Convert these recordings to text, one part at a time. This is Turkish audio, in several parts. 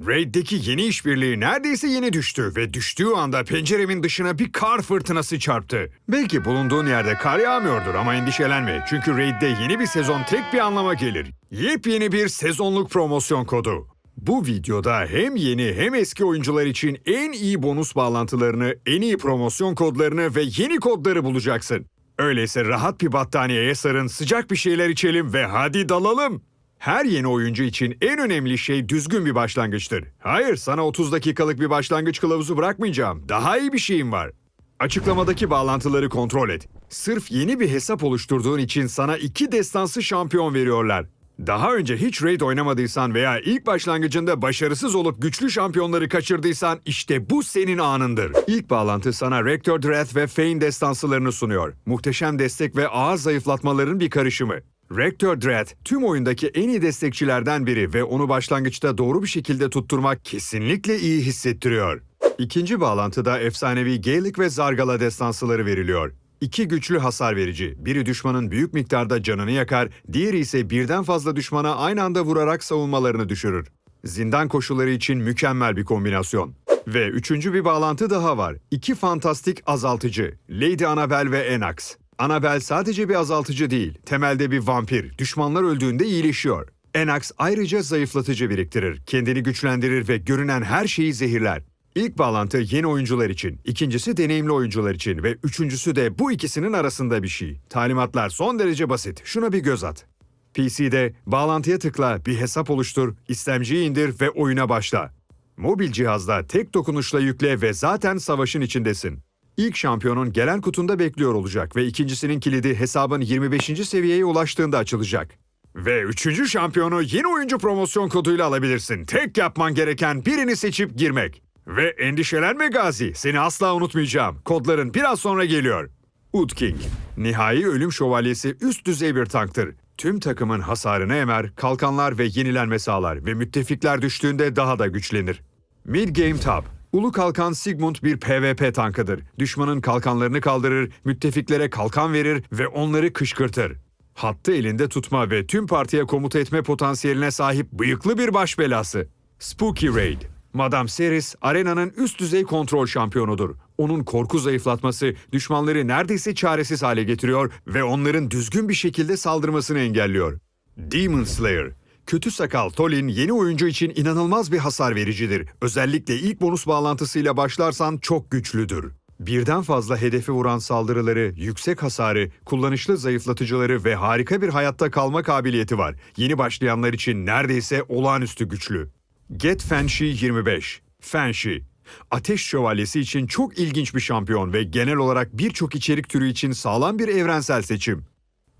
Raid'deki yeni işbirliği neredeyse yeni düştü ve düştüğü anda penceremin dışına bir kar fırtınası çarptı. Belki bulunduğun yerde kar yağmıyordur ama endişelenme çünkü Raid'de yeni bir sezon tek bir anlama gelir. Yepyeni bir sezonluk promosyon kodu. Bu videoda hem yeni hem eski oyuncular için en iyi bonus bağlantılarını, en iyi promosyon kodlarını ve yeni kodları bulacaksın. Öyleyse rahat bir battaniyeye sarın, sıcak bir şeyler içelim ve hadi dalalım. Her yeni oyuncu için en önemli şey düzgün bir başlangıçtır. Hayır, sana 30 dakikalık bir başlangıç kılavuzu bırakmayacağım. Daha iyi bir şeyim var. Açıklamadaki bağlantıları kontrol et. Sırf yeni bir hesap oluşturduğun için sana iki destansı şampiyon veriyorlar. Daha önce hiç raid oynamadıysan veya ilk başlangıcında başarısız olup güçlü şampiyonları kaçırdıysan işte bu senin anındır. İlk bağlantı sana Rector Dreath ve Fane destansılarını sunuyor. Muhteşem destek ve ağır zayıflatmaların bir karışımı. Rector Dread tüm oyundaki en iyi destekçilerden biri ve onu başlangıçta doğru bir şekilde tutturmak kesinlikle iyi hissettiriyor. İkinci bağlantıda efsanevi Gaelic ve Zargala destansıları veriliyor. İki güçlü hasar verici. Biri düşmanın büyük miktarda canını yakar, diğeri ise birden fazla düşmana aynı anda vurarak savunmalarını düşürür. Zindan koşulları için mükemmel bir kombinasyon. Ve üçüncü bir bağlantı daha var. İki fantastik azaltıcı. Lady Annabelle ve Enax. Annabelle sadece bir azaltıcı değil, temelde bir vampir. Düşmanlar öldüğünde iyileşiyor. Enax ayrıca zayıflatıcı biriktirir, kendini güçlendirir ve görünen her şeyi zehirler. İlk bağlantı yeni oyuncular için, ikincisi deneyimli oyuncular için ve üçüncüsü de bu ikisinin arasında bir şey. Talimatlar son derece basit, şuna bir göz at. PC'de bağlantıya tıkla, bir hesap oluştur, istemciyi indir ve oyuna başla. Mobil cihazda tek dokunuşla yükle ve zaten savaşın içindesin. İlk şampiyonun gelen kutunda bekliyor olacak ve ikincisinin kilidi hesabın 25. seviyeye ulaştığında açılacak. Ve üçüncü şampiyonu yeni oyuncu promosyon koduyla alabilirsin. Tek yapman gereken birini seçip girmek. Ve endişelenme Gazi, seni asla unutmayacağım. Kodların biraz sonra geliyor. Ud nihai ölüm şövalyesi üst düzey bir tanktır. Tüm takımın hasarını emer, kalkanlar ve yenilenme sağlar ve müttefikler düştüğünde daha da güçlenir. Mid Game Top, Ulu Kalkan Sigmund bir PvP tankıdır. Düşmanın kalkanlarını kaldırır, müttefiklere kalkan verir ve onları kışkırtır. Hattı elinde tutma ve tüm partiye komuta etme potansiyeline sahip bıyıklı bir baş belası. Spooky Raid Madame Seris, arenanın üst düzey kontrol şampiyonudur. Onun korku zayıflatması düşmanları neredeyse çaresiz hale getiriyor ve onların düzgün bir şekilde saldırmasını engelliyor. Demon Slayer Kötü sakal Tolin yeni oyuncu için inanılmaz bir hasar vericidir. Özellikle ilk bonus bağlantısıyla başlarsan çok güçlüdür. Birden fazla hedefi vuran saldırıları, yüksek hasarı, kullanışlı zayıflatıcıları ve harika bir hayatta kalma kabiliyeti var. Yeni başlayanlar için neredeyse olağanüstü güçlü. Get Fanshi 25 Fanshi Ateş Şövalyesi için çok ilginç bir şampiyon ve genel olarak birçok içerik türü için sağlam bir evrensel seçim.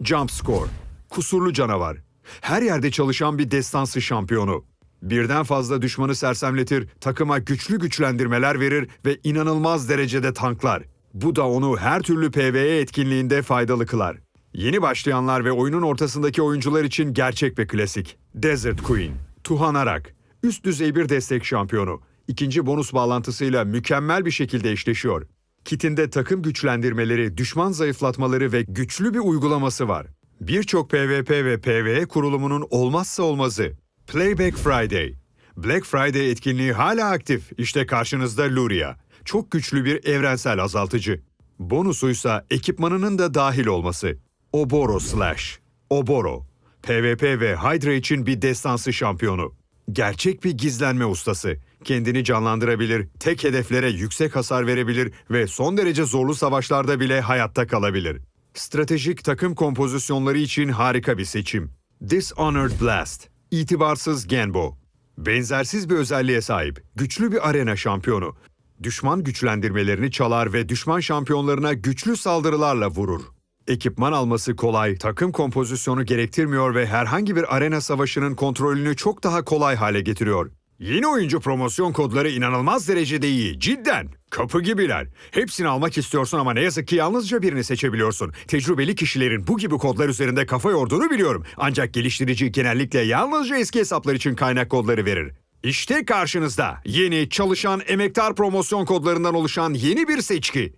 Jump Score Kusurlu canavar her yerde çalışan bir destansı şampiyonu. Birden fazla düşmanı sersemletir, takıma güçlü güçlendirmeler verir ve inanılmaz derecede tanklar. Bu da onu her türlü PvE etkinliğinde faydalı kılar. Yeni başlayanlar ve oyunun ortasındaki oyuncular için gerçek ve klasik. Desert Queen, Tuhan Arak, üst düzey bir destek şampiyonu. İkinci bonus bağlantısıyla mükemmel bir şekilde eşleşiyor. Kitinde takım güçlendirmeleri, düşman zayıflatmaları ve güçlü bir uygulaması var. Birçok PvP ve PvE kurulumunun olmazsa olmazı. Playback Friday. Black Friday etkinliği hala aktif. İşte karşınızda Luria. Çok güçlü bir evrensel azaltıcı. Bonusuysa ekipmanının da dahil olması. Oboro Slash. Oboro. PvP ve Hydra için bir destansı şampiyonu. Gerçek bir gizlenme ustası. Kendini canlandırabilir, tek hedeflere yüksek hasar verebilir ve son derece zorlu savaşlarda bile hayatta kalabilir. Stratejik takım kompozisyonları için harika bir seçim. Dishonored Blast, itibarsız Genbo. Benzersiz bir özelliğe sahip, güçlü bir arena şampiyonu. Düşman güçlendirmelerini çalar ve düşman şampiyonlarına güçlü saldırılarla vurur. Ekipman alması kolay, takım kompozisyonu gerektirmiyor ve herhangi bir arena savaşının kontrolünü çok daha kolay hale getiriyor. Yeni oyuncu promosyon kodları inanılmaz derecede iyi. Cidden. Kapı gibiler. Hepsini almak istiyorsun ama ne yazık ki yalnızca birini seçebiliyorsun. Tecrübeli kişilerin bu gibi kodlar üzerinde kafa yorduğunu biliyorum. Ancak geliştirici genellikle yalnızca eski hesaplar için kaynak kodları verir. İşte karşınızda yeni çalışan emektar promosyon kodlarından oluşan yeni bir seçki.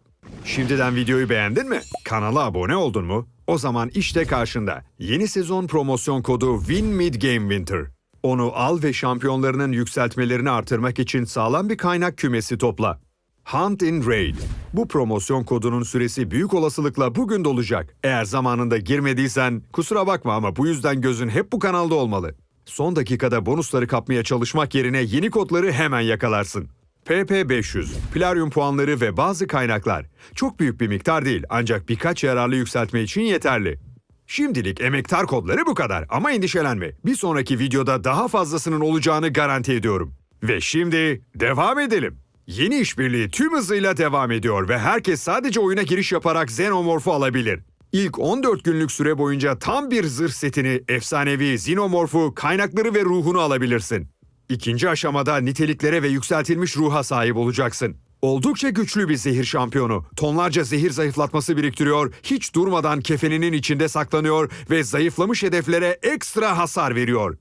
Şimdiden videoyu beğendin mi? Kanala abone oldun mu? O zaman işte karşında yeni sezon promosyon kodu Win Mid Game Winter. Onu al ve şampiyonlarının yükseltmelerini artırmak için sağlam bir kaynak kümesi topla. Hunt in Raid. Bu promosyon kodunun süresi büyük olasılıkla bugün dolacak. Eğer zamanında girmediysen kusura bakma ama bu yüzden gözün hep bu kanalda olmalı. Son dakikada bonusları kapmaya çalışmak yerine yeni kodları hemen yakalarsın. PP500, Plarium puanları ve bazı kaynaklar. Çok büyük bir miktar değil ancak birkaç yararlı yükseltme için yeterli. Şimdilik emektar kodları bu kadar ama endişelenme. Bir sonraki videoda daha fazlasının olacağını garanti ediyorum. Ve şimdi devam edelim. Yeni işbirliği tüm hızıyla devam ediyor ve herkes sadece oyuna giriş yaparak Xenomorph'u alabilir. İlk 14 günlük süre boyunca tam bir zırh setini, efsanevi Xenomorph'u, kaynakları ve ruhunu alabilirsin. İkinci aşamada niteliklere ve yükseltilmiş ruha sahip olacaksın. Oldukça güçlü bir zehir şampiyonu. Tonlarca zehir zayıflatması biriktiriyor, hiç durmadan kefeninin içinde saklanıyor ve zayıflamış hedeflere ekstra hasar veriyor.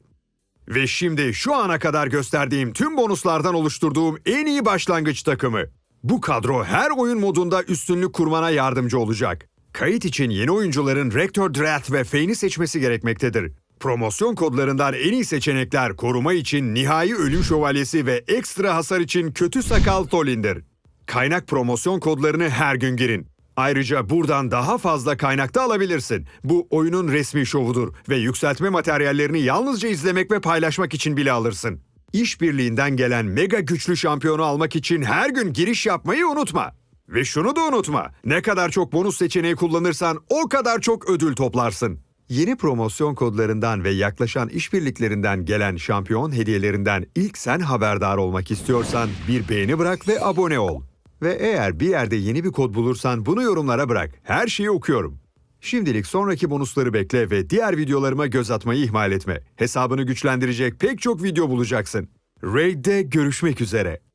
Ve şimdi şu ana kadar gösterdiğim tüm bonuslardan oluşturduğum en iyi başlangıç takımı. Bu kadro her oyun modunda üstünlük kurmana yardımcı olacak. Kayıt için yeni oyuncuların Rector Drath ve Fane'i seçmesi gerekmektedir. Promosyon kodlarından en iyi seçenekler koruma için Nihai Ölüm Şövalyesi ve ekstra hasar için Kötü Sakal Tholin'dir. Kaynak promosyon kodlarını her gün girin. Ayrıca buradan daha fazla kaynakta alabilirsin. Bu oyunun resmi şovudur ve yükseltme materyallerini yalnızca izlemek ve paylaşmak için bile alırsın. İşbirliğinden gelen mega güçlü şampiyonu almak için her gün giriş yapmayı unutma. Ve şunu da unutma. Ne kadar çok bonus seçeneği kullanırsan o kadar çok ödül toplarsın. Yeni promosyon kodlarından ve yaklaşan işbirliklerinden gelen şampiyon hediyelerinden ilk sen haberdar olmak istiyorsan bir beğeni bırak ve abone ol. Ve eğer bir yerde yeni bir kod bulursan bunu yorumlara bırak. Her şeyi okuyorum. Şimdilik sonraki bonusları bekle ve diğer videolarıma göz atmayı ihmal etme. Hesabını güçlendirecek pek çok video bulacaksın. Raid'de görüşmek üzere.